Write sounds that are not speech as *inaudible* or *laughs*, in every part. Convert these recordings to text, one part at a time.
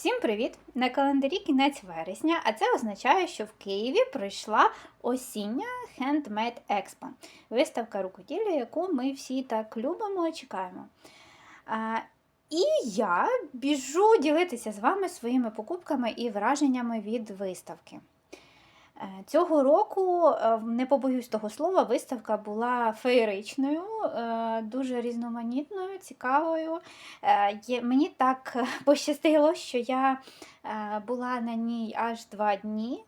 Всім привіт! На календарі кінець вересня, а це означає, що в Києві пройшла осіння Handmade Expo, виставка рукоділля, яку ми всі так любимо і чекаємо. А, і я біжу ділитися з вами своїми покупками і враженнями від виставки. Е, Цього року, е, не побоюсь того слова, виставка була феєричною, е, дуже різноманітною, цікавою. Мені так *laughs* пощастило, що я була на ній аж два дні.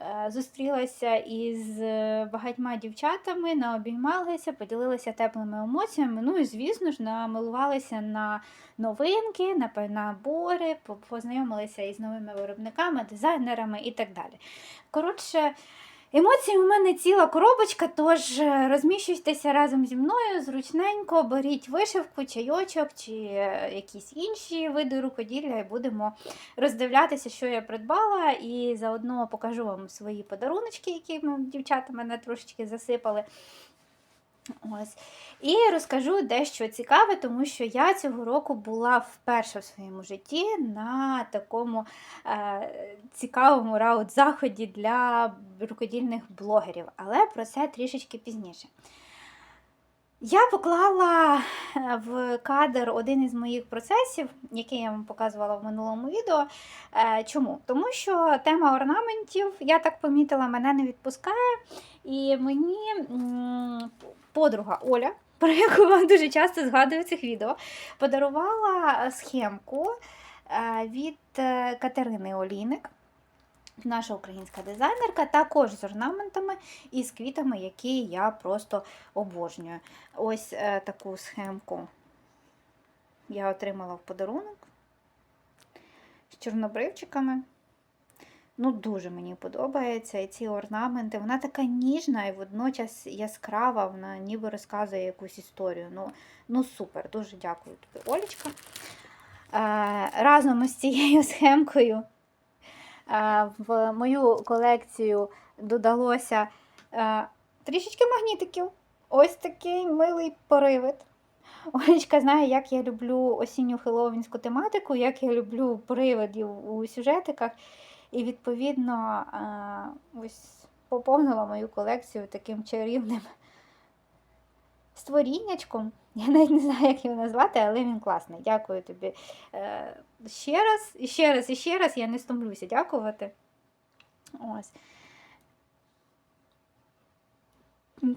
Е, Зустрілася із е, багатьма дівчатами, наобіймалися, поділилися теплими емоціями. Ну і, звісно ж, намилувалися на новинки, на набори, познайомилися із новими виробниками, дизайнерами і так далі. Коротше, емоцій у мене ціла коробочка, тож е, розміщуйтеся разом зі мною зручненько, беріть вишивку, чайочок чи е, якісь інші види рукоділля, і будемо роздивлятися, що я придбала, і заодно покажу вам свої подаруночки, які ми, дівчата мене трошечки засипали. Ось. І розкажу дещо цікаве, тому що я цього року була вперше в своєму житті на такому е, цікавому раут-заході для рукодільних блогерів, але про це трішечки пізніше. Я поклала е, в кадр один із моїх процесів, який я вам показувала в минулому відео. Е, Чому? Тому що тема орнаментів, я так помітила, мене не відпускає. І мені подруга Оля, *laughs* про яку вам дуже часто згадую в цих відео, подарувала схемку е, від е, Катерини Олійник. Наша українська дизайнерка, також з орнаментами і з квітами, які я просто обожнюю. Ось е, таку схемку я отримала в подарунок з чорнобривчиками. Ну, дуже мені подобається. І ці орнаменти. Вона така ніжна і водночас яскрава, вона ніби розказує якусь історію. Ну, ну супер, дуже дякую тобі, Олечка. Е, разом із цією *laughs* схемкою е, в мою колекцію додалося е, трішечки магнітиків. Ось такий милий поривид. Олечка знає, як я люблю осінню хеллоуінську тематику, як я люблю привидів у сюжетиках. І, відповідно, е, ось поповнила мою колекцію таким чарівним створіннячком. Я навіть не знаю, як його назвати, але він класний. Дякую тобі е, ще раз, і ще раз, і ще раз. Я не стомлюся дякувати. Ось.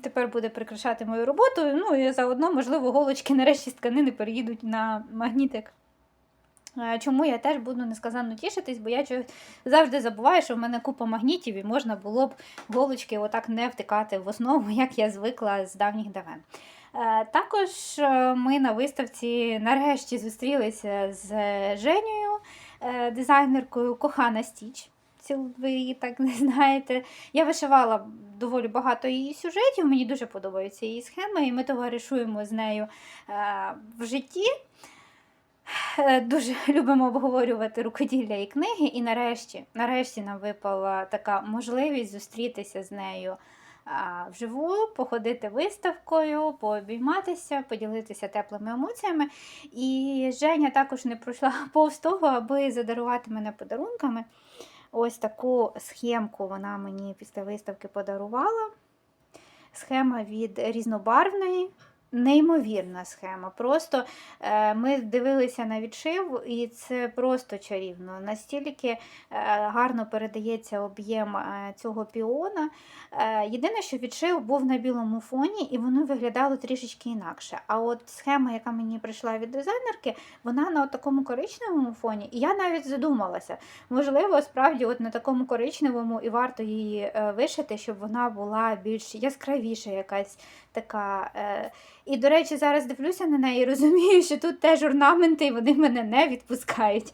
Тепер буде прикрашати мою роботу. Ну і заодно, можливо, голочки нарешті з тканини переїдуть на магнітик. Чому я теж буду несказанно тішитись, бо я завжди забуваю, що в мене купа магнітів і можна було б голочки отак не втикати в основу, як я звикла з давніх давен. Е, Також е, ми на виставці нарешті зустрілися з Женєю, е, дизайнеркою Кохана Стіч. Ви її так не знаєте. Я вишивала доволі багато її сюжетів, мені дуже подобаються її схеми, і ми товаришуємо з нею в житті. Е, Дуже *laughs* любимо обговорювати рукоділля і книги, і нарешті, нарешті нам випала така можливість зустрітися з нею вживу, походити виставкою, пообійматися, поділитися теплими емоціями. І Женя також не пройшла *laughs* повз того, аби задарувати мене подарунками. Ось таку схемку вона мені після виставки подарувала. Схема від різнобарвної. Неймовірна схема. Просто е, ми дивилися на відшив, і це просто чарівно. Настільки е, гарно передається об'єм е, цього піона. Єдине, що відшив був на білому фоні, і воно виглядало трішечки інакше. А от схема, яка мені прийшла від дизайнерки, вона на от такому коричневому фоні. І я навіть задумалася, можливо, справді, от на такому коричневому і варто її вишити, щоб вона була більш яскравіша, якась така. Е, і, до речі, зараз дивлюся на неї і розумію, що тут теж орнаменти, і вони мене не відпускають.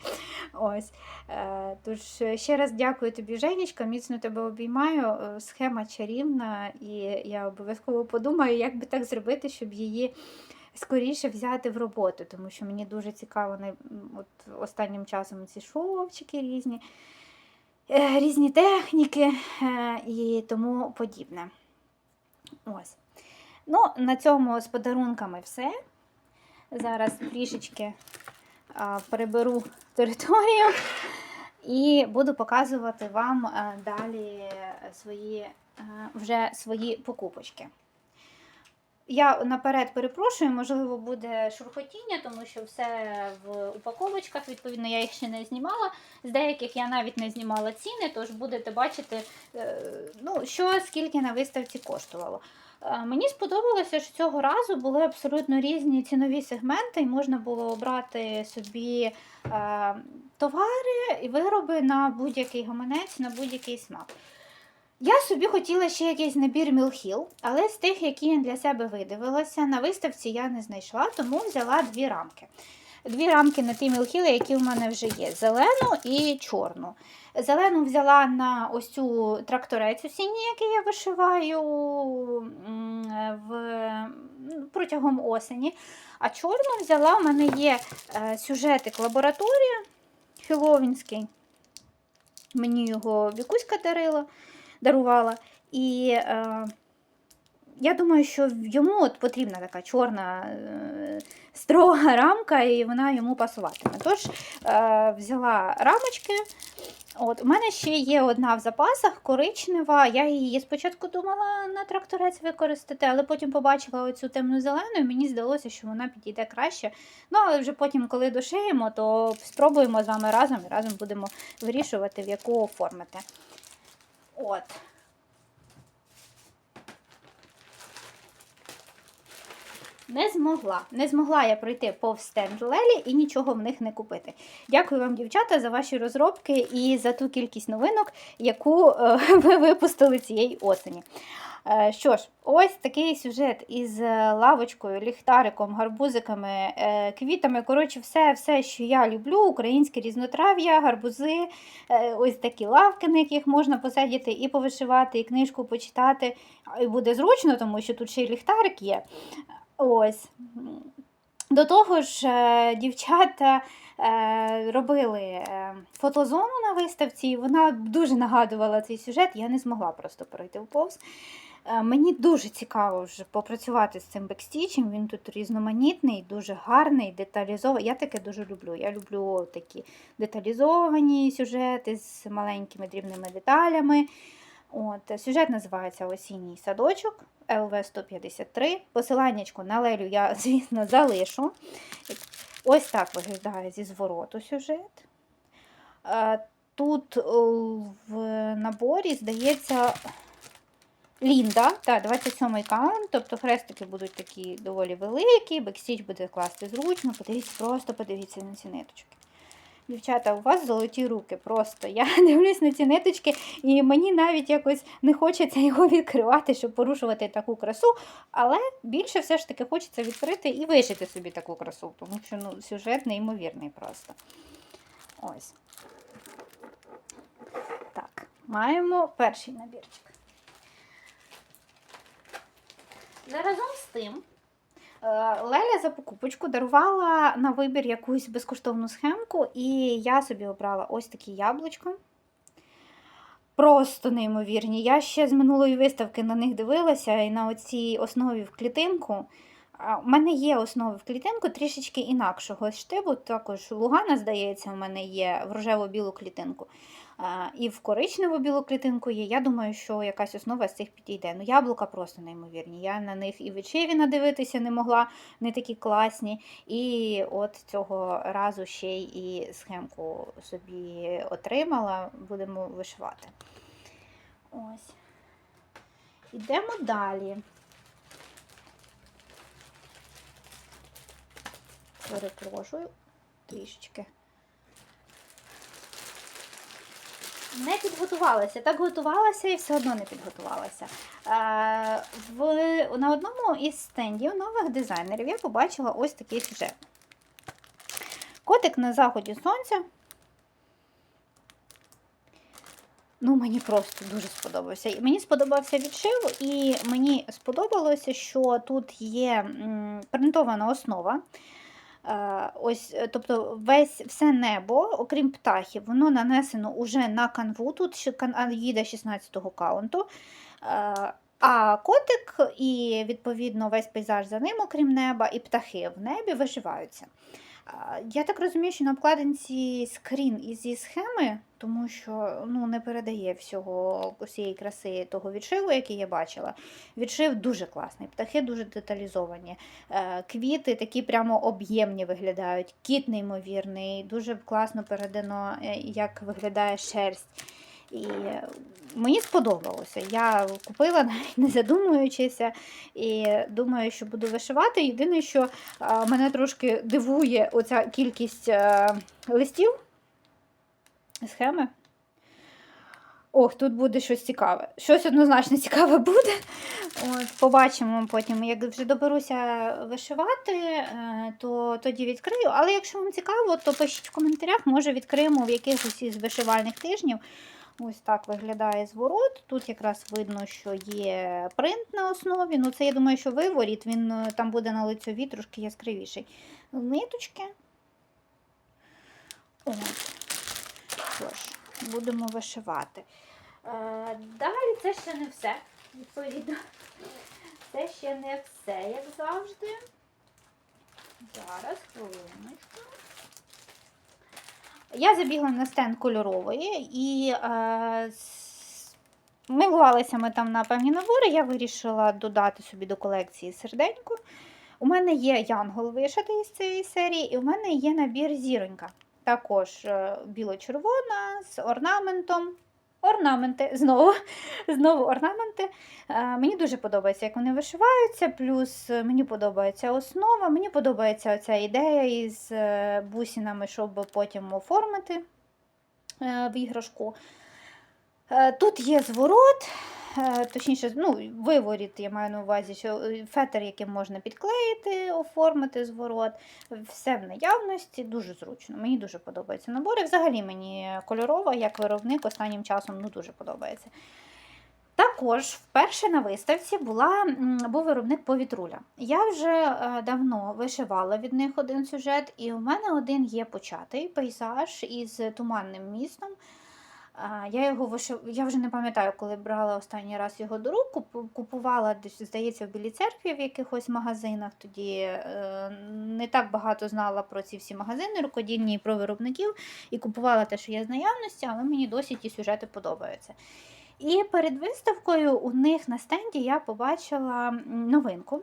Ось. Е, Тож е, ще раз дякую тобі, Женечка, міцно тебе обіймаю. Е, Схема чарівна, і я обов'язково подумаю, як би так зробити, щоб її скоріше взяти в роботу, тому що мені дуже цікаво от останнім часом ці шовчики різні, е, різні техніки і тому подібне. Ось. Ну, на цьому з подарунками все. Зараз трішечки а, переберу територію і буду показувати вам а, далі свої, а, вже свої покупочки. Я наперед перепрошую, можливо, буде шурхотіння, тому що все в упаковочках, відповідно, я їх ще не знімала. З деяких я навіть не знімала ціни, тож будете бачити, е, ну, що скільки на виставці коштувало. Е, Мені сподобалося, що цього разу були абсолютно різні цінові сегменти, і можна було обрати собі е, товари і вироби на будь-який гаманець, на будь-який смак. Я собі хотіла ще якийсь набір Мілхіл, але з тих, які я для себе видивилася, на виставці я не знайшла, тому взяла дві рамки. Дві рамки на ті мілхіли, які в мене вже є: зелену і чорну. Зелену взяла на ось цю тракторець осінній, який я вишиваю в, протягом осені. А чорну взяла, у мене є е, сюжетик лабораторія Хеловінський. Мені його Вікуська дарила, дарувала. І е, я думаю, що йому от потрібна така чорна е, строга *laughs* рамка, і вона йому пасуватиме. Тож е, взяла рамочки. От, У мене ще є одна в запасах коричнева. Я її спочатку думала на тракторець використати, але потім побачила оцю темну зелену, і мені здалося, що вона підійде краще. Ну, але вже потім, коли дошиємо, то спробуємо з вами разом і разом будемо вирішувати, в яку оформити. От. Не змогла. Не змогла я пройти повз стенд Лелі і нічого в них не купити. Дякую вам, дівчата, за ваші розробки і за ту кількість новинок, яку е, *laughs* ви випустили цієї осені. Е, Що ж, ось такий сюжет із е, лавочкою, ліхтариком, гарбузиками, е, квітами. Коротше, все, все, що я люблю, українське різнотрав'я, гарбузи, ось такі лавки, на яких можна посидіти і повишивати, і книжку почитати. І буде зручно, тому що тут ще й ліхтарик є. Ось. До того ж, дівчата робили фотозону на виставці, і вона дуже нагадувала цей сюжет, я не змогла просто пройти вповз. Е, Мені дуже цікаво вже попрацювати з цим бекстічем. Він тут різноманітний, дуже гарний, деталізований. Я таке дуже люблю. Я люблю такі деталізовані сюжети з маленькими дрібними деталями. От, Сюжет називається Осінній садочок ЛВ 153. Посиланнячку на Лелю я, *laughs* звісно, залишу. Ось так виглядає зі звороту сюжет. Е, Тут в наборі, здається, Лінда, та 27-й каунт, тобто хрестики будуть такі доволі великі, бекстіч буде класти зручно. Подивіться, просто подивіться на ці ниточки. Дівчата, у вас золоті руки. Просто я *laughs* дивлюсь на ці ниточки, і мені навіть якось не хочеться його відкривати, щоб порушувати таку красу. Але більше все ж таки хочеться відкрити і вишити собі таку красу, тому що ну, сюжет неймовірний просто. Ось. Так, маємо перший набірчик. Заразом з тим. Е, Леля за покупочку дарувала на вибір якусь безкоштовну схемку, і я собі обрала ось такі яблучка. Просто неймовірні. Я ще з минулої виставки на них дивилася і на оцій основі в клітинку. У мене є основи в клітинку трішечки інакшого штибу. Також Лугана, здається, у мене є в рожево-білу клітинку. І в коричневу білу клітинку є. Я думаю, що якась основа з цих підійде. Ну, яблука просто неймовірні. Я на них і вечеві надивитися не могла, не такі класні. І от цього разу ще й і схемку собі отримала, будемо вишивати. Ось. Йдемо далі. Перепрошую трішечки. Не підготувалася. Так готувалася і все одно не підготувалася. Е, в, на одному із стендів нових дизайнерів я побачила ось такий сюжет. Котик на заході сонця. Ну, мені просто дуже сподобався. Мені сподобався відшив, і мені сподобалося, що тут є принтована основа. Е, Ось, е, тобто весь все небо, окрім птахів, воно нанесено уже на канву. Тут їде 16-го каунту. Е, А котик і, відповідно, весь пейзаж за ним, окрім неба, і птахи в небі вишиваються. Я так розумію, що на обкладинці скрін із зі схеми, тому що ну, не передає всього усієї краси того відшиву, який я бачила. Відшив дуже класний, птахи дуже деталізовані. Е, Квіти такі прямо об'ємні виглядають, кіт неймовірний, дуже класно передано, е, як виглядає шерсть. І мені сподобалося. Я купила, *laughs* навіть не задумуючися, і думаю, що буду вишивати. Єдине, що мене трошки дивує оця кількість а, листів, схеми. Ох, тут буде щось цікаве. Щось однозначно цікаве буде. От, Побачимо потім, як вже доберуся вишивати, е, то тоді відкрию. Але якщо вам цікаво, то пишіть в коментарях, може відкриємо в якихось із вишивальних тижнів. Ось так виглядає зворот. Тут якраз видно, що є принт на основі. Ну, це я думаю, що виворіт, він е, там буде на лицьові трошки яскравіший. Ниточки. От. Що ж, будемо вишивати. Е, Далі це ще не все. Відповідно. Це ще не все, як завжди. Зараз, хвилиночку. Я забігла на стенд кольорової і е, с- ми там на певні набори. Я вирішила додати собі до колекції серденько. У мене є янгол вишитий з цієї серії, і у мене є набір зіронька. Також е, біло-червона з орнаментом. Орнаменти, знову, знову орнаменти. Е, Мені дуже подобається, як вони вишиваються, плюс е, мені подобається основа, мені подобається ця ідея із е, бусинами, щоб потім оформити в іграшку. Тут є зворот, точніше, ну, виворіт, я маю на увазі, що е, фетр, яким можна підклеїти, оформити зворот. Все в наявності, дуже зручно. Мені дуже подобаються набори. Взагалі мені кольорова, як виробник, останнім часом ну, дуже подобається. Також вперше на виставці була, був виробник повітруля. Я вже е, давно вишивала від них один сюжет, і у мене один є початий пейзаж із туманним містом. Я його вишив... я вже не пам'ятаю, коли брала останній раз його до рук. Купувала десь, здається, в Білій церкві в якихось магазинах. Тоді е, не так багато знала про ці всі магазини рукодільні і про виробників. І купувала те, що є з наявності, але мені досі ті сюжети подобаються. І перед виставкою у них на стенді я побачила новинку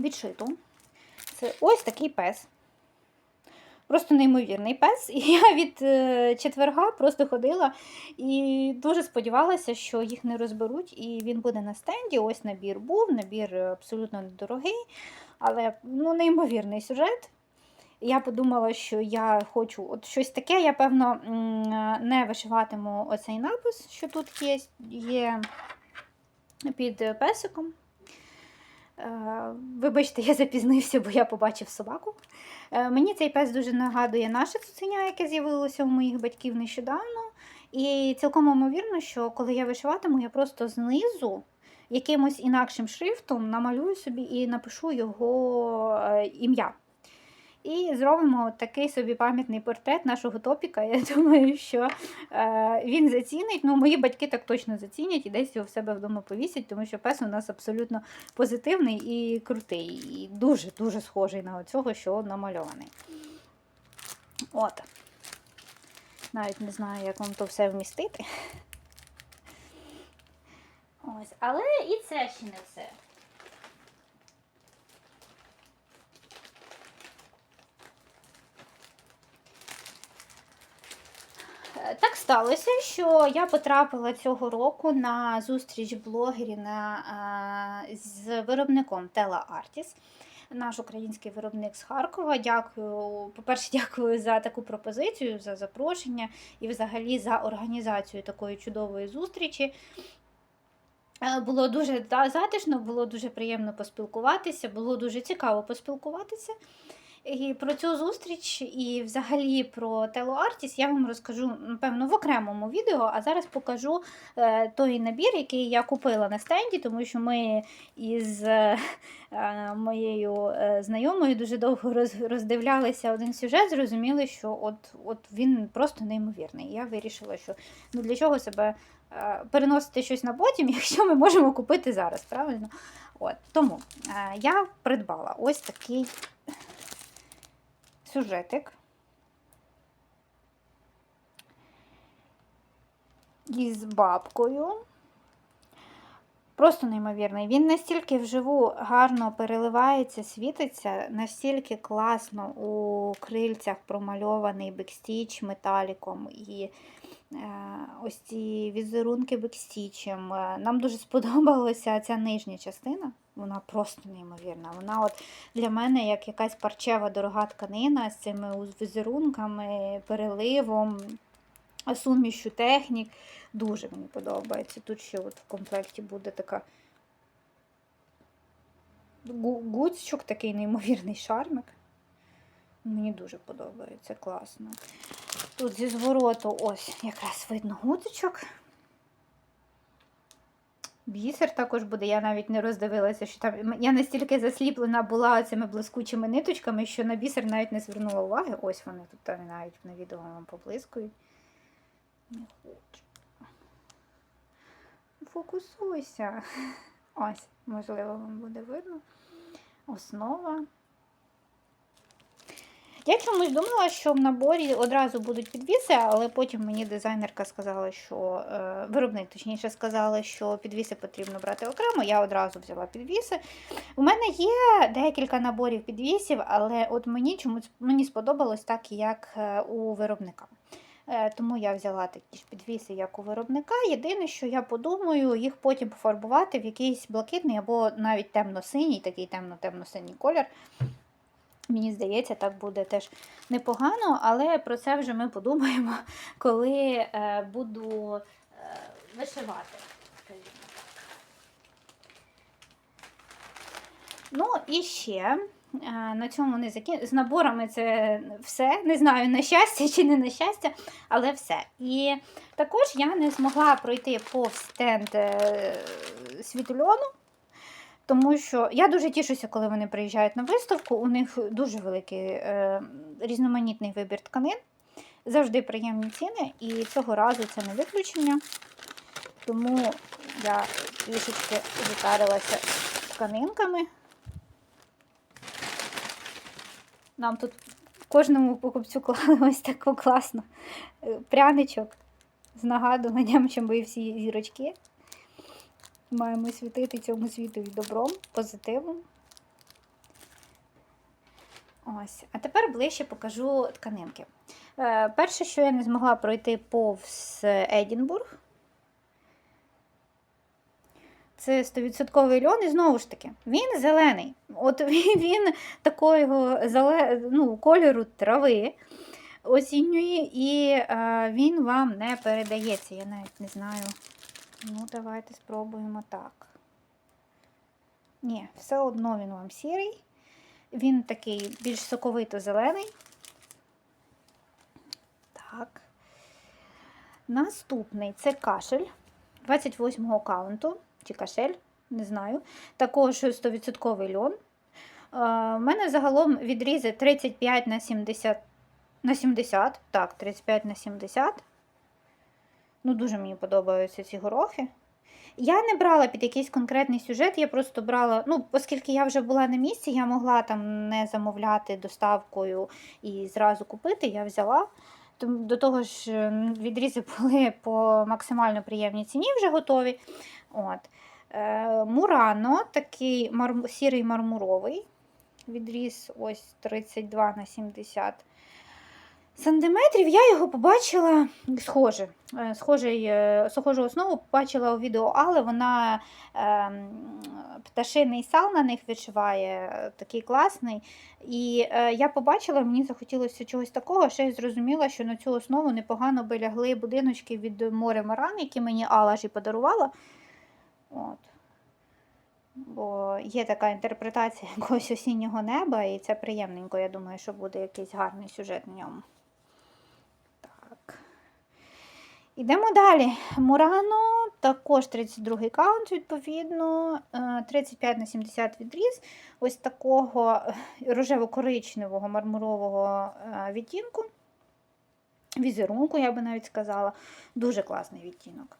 відшиту. Це ось такий пес. Просто неймовірний пес. І я від е, четверга просто ходила і дуже сподівалася, що їх не розберуть, і він буде на стенді. Ось набір був, набір е, абсолютно недорогий, але ну, неймовірний сюжет. Я подумала, що я хочу от щось таке. Я, певно, не вишиватиму оцей напис, що тут є, є під песиком. Е, Вибачте, я запізнився, бо я побачив собаку. Е, Мені цей пес дуже нагадує наше цуценя, яке з'явилося у моїх батьків нещодавно. І цілком ймовірно, що коли я вишиватиму, я просто знизу якимось інакшим шрифтом намалюю собі і напишу його е, ім'я. І зробимо такий собі пам'ятний портрет нашого топіка. Я *laughs* думаю, що е, він зацінить. Ну, мої батьки так точно зацінять і десь його в себе вдома повісять, тому що пес у нас абсолютно позитивний і крутий. І дуже-дуже схожий на цього, що намальований. От. Навіть не знаю, як вам то все вмістити. Ось, але і це ще не все. Е, Так сталося, що я потрапила цього року на зустріч блогерів на, з виробником Tela Artis. Наш український виробник з Харкова. Дякую. По-перше, *laughs* дякую за таку пропозицію, за запрошення і взагалі за організацію такої чудової зустрічі. Е, Було дуже затишно, було дуже приємно поспілкуватися, було дуже цікаво поспілкуватися. І про цю зустріч і взагалі про Тело Артіс я вам розкажу, напевно, в окремому відео, а зараз покажу е, той набір, який я купила на стенді, тому що ми із е, е, моєю знайомою дуже довго роз, роздивлялися один сюжет, зрозуміли, що от, от він просто неймовірний. Я вирішила, що ну, для чого себе переносити щось на потім, *laughs* якщо ми можемо купити зараз, правильно? От, Тому я придбала ось такий сюжетик. Із бабкою. Просто неймовірний. Він настільки вживу гарно переливається, світиться, настільки класно у крильцях промальований бекстіч металіком і е, ось ці візерунки бекстічем. Е, Нам дуже сподобалася ця нижня частина. Вона просто неймовірна. Вона от для мене як якась парчева дорога тканина з цими візерунками, переливом, сумішю технік. Дуже мені подобається. Тут ще от в комплекті буде така гу- такий неймовірний шармик. Мені дуже подобається, класно. Тут зі звороту ось якраз видно гудзичок. Бісер також буде, я навіть не роздивилася, що там. Я настільки засліплена була цими блискучими ниточками, що на бісер навіть не звернула уваги. Ось вони тут там навіть на відео вам поблискують. Не хочу. Фокусуйся. *laughs* Ось, можливо, вам буде видно. Основа. Я чомусь думала, що в наборі одразу будуть підвіси, але потім мені дизайнерка сказала, що е, виробник точніше сказала, що підвіси потрібно брати окремо. Я одразу взяла підвіси. У мене є декілька наборів підвісів, але от мені чомусь мені сподобалось так, як е, у виробника. Е, Тому я взяла такі ж підвіси, як у виробника. Єдине, що я подумаю, їх потім пофарбувати в якийсь блакитний або навіть темно-синій, такий темно-темно-синій колір. Мені здається, так буде теж непогано, але про це вже ми подумаємо, *laughs* коли е, буду е, вишивати. Ну і ще е, на цьому не закін... З наборами це все. Не знаю, на щастя чи не на щастя, але все. І також я не змогла пройти повз стенд світульону. Тому що я дуже тішуся, коли вони приїжджають на виставку. У них дуже великий е, різноманітний вибір тканин, завжди приємні ціни, і цього разу це не виключення. Тому я трішечки затарилася тканинками. Нам тут кожному покупцю клали *laughs* ось таку класну е, пряничок з нагадуванням, що ми всі зірочки. Маємо світити цьому світові добром, позитивом. Ось. А тепер ближче покажу тканинки. Е, перше, що я не змогла пройти повз Едінбург, це 100% льон, і знову ж таки, він зелений. От *laughs* він, він такого зале, ну, кольору трави осінньої, і е, він вам не передається. Я навіть не знаю. Ну, давайте спробуємо так. Ні, все одно він вам сірий. Він такий більш соковито зелений. Так. Наступний це кашель 28-го каунту, чи кашель, не знаю. Також 100% льон. У мене загалом відрізи 35 на 70. На 70, так, 35 на 70. Ну, дуже мені подобаються ці горохи. Я не брала під якийсь конкретний сюжет, я просто брала, ну, оскільки я вже була на місці, я могла там не замовляти доставкою і зразу купити, я взяла. До того ж, відрізи були по максимально приємній ціні вже готові. От. Е, Мурано, такий марм... сірий мармуровий. Відріз ось 32 на 70 сантиметрів. Я його побачила схоже. е, Схожий, е, схожу основу побачила у відео, але вона е, пташиний сал на них відшиває, е, такий класний. І е, я побачила, мені захотілося чогось такого, ще й зрозуміла, що на цю основу непогано би лягли будиночки від море Маран, які мені Алла ж і подарувала. От. Бо є така інтерпретація *laughs* якогось осіннього неба, і це приємненько. Я думаю, що буде якийсь гарний сюжет на ньому. Так. Ідемо далі. Мурано, також 32-й каунт, відповідно, е, 35 на 70 відріз. Ось такого рожево-коричневого мармурового е, відтінку. Візерунку, я би навіть сказала. Дуже класний відтінок.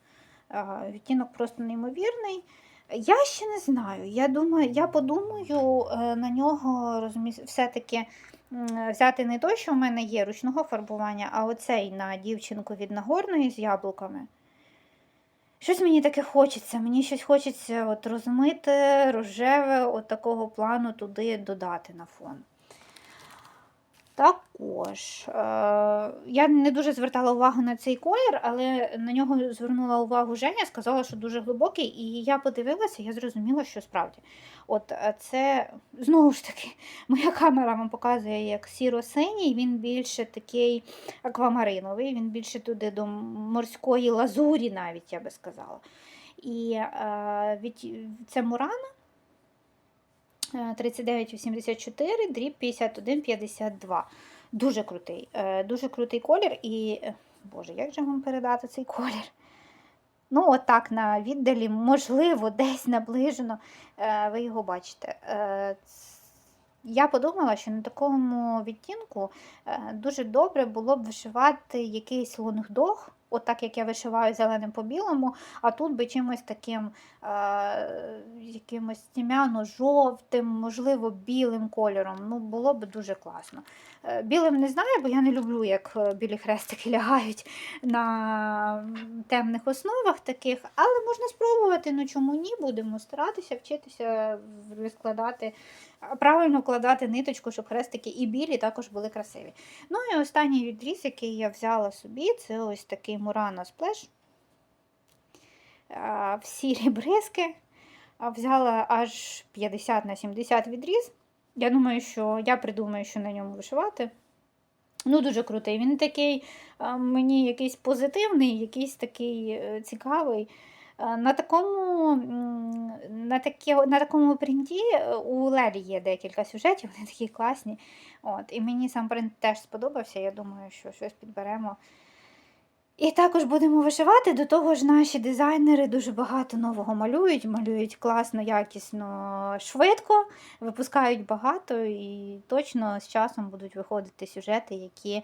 Е, Відтінок просто неймовірний. Я ще не знаю. Я думаю, я подумаю е, на нього розміс... все-таки взяти не той, що в мене є ручного фарбування, а оцей на дівчинку від Нагорної з яблуками. Щось мені таке хочеться. Мені щось хочеться от розмити рожеве, от такого плану туди додати на фон. Також е, я не дуже звертала увагу на цей колір, але на нього звернула увагу Женя, сказала, що дуже глибокий, і я подивилася, я зрозуміла, що справді. От е, це знову ж таки, *laughs* моя камера вам показує як сіро-синій, він більше такий аквамариновий, він більше туди до морської лазурі, навіть я би сказала. І е, від, це Мурана. Е, 3984, дріб 5152. Дуже крутий. е, Дуже крутий колір. І, е, Боже, як же вам передати цей колір? Ну, отак на віддалі, можливо, десь наближено е, ви його бачите. Е, Я подумала, що на такому відтінку е, дуже добре було б вишивати якийсь лонгдог, от як я вишиваю зеленим по білому, а тут би чимось таким е, якимось тім'яно-жовтим, можливо, білим кольором. Ну, було б дуже класно. Е, Білим не знаю, бо я не люблю, як е, білі хрестики *laughs* лягають на темних основах таких, але можна спробувати, ну чому ні, будемо старатися вчитися розкладати, правильно вкладати ниточку, щоб хрестики і білі також були красиві. Ну і останній відріз, який я взяла собі, це ось такий Splash. А, В сірі бризки. Взяла аж 50 на 70 відріз. Я думаю, що я придумаю, що на ньому вишивати. Ну, дуже крутий. Він такий мені якийсь позитивний, якийсь такий е, цікавий. Е, На такому, на, такі, на такому принті е, у Лелі є декілька сюжетів, *laughs* вони такі класні. От, і мені сам принт теж сподобався. Я думаю, що щось підберемо. І також будемо вишивати. До того ж, наші дизайнери дуже багато нового малюють, малюють класно, якісно, швидко, випускають багато і точно з часом будуть виходити сюжети, які,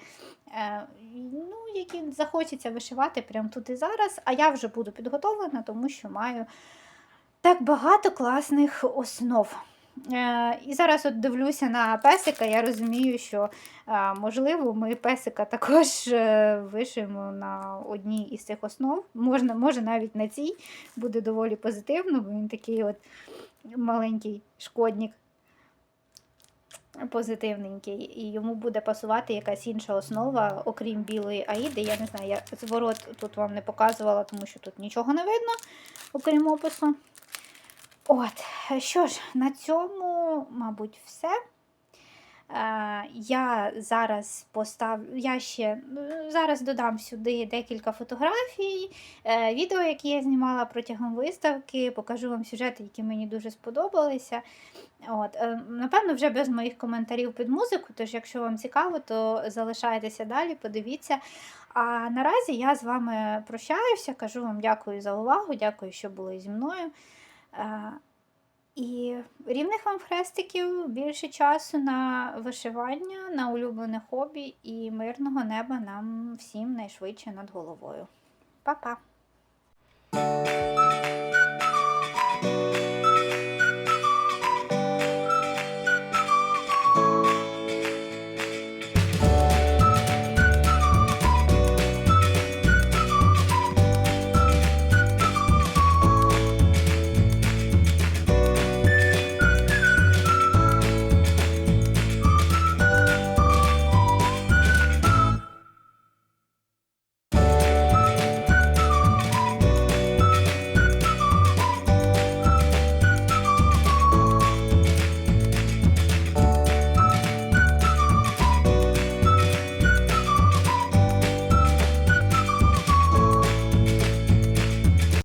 е, ну, які захочеться вишивати прямо тут і зараз. А я вже буду підготовлена, тому що маю так багато класних основ. Е, І зараз от дивлюся на песика, я розумію, що е, можливо ми песика також е, вишиємо на одній із цих основ. Можна, може навіть на цій буде доволі позитивно, бо він такий от маленький шкодник. Позитивненький, і йому буде пасувати якась інша основа, окрім білої аїди. Я не знаю, я зворот тут вам не показувала, тому що тут нічого не видно, окрім опису. От, що ж, на цьому, мабуть, все. Е, Я зараз поставлю, я ще ну, зараз додам сюди декілька фотографій, е, відео, які я знімала протягом виставки, покажу вам сюжети, які мені дуже сподобалися. От, е, напевно, вже без моїх коментарів під музику, тож, якщо вам цікаво, то залишайтеся далі, подивіться. А наразі я з вами прощаюся, кажу вам дякую за увагу, дякую, що були зі мною. Е, І рівних вам хрестиків, більше часу на вишивання, на улюблене хобі і мирного неба нам всім найшвидше над головою. Па-па!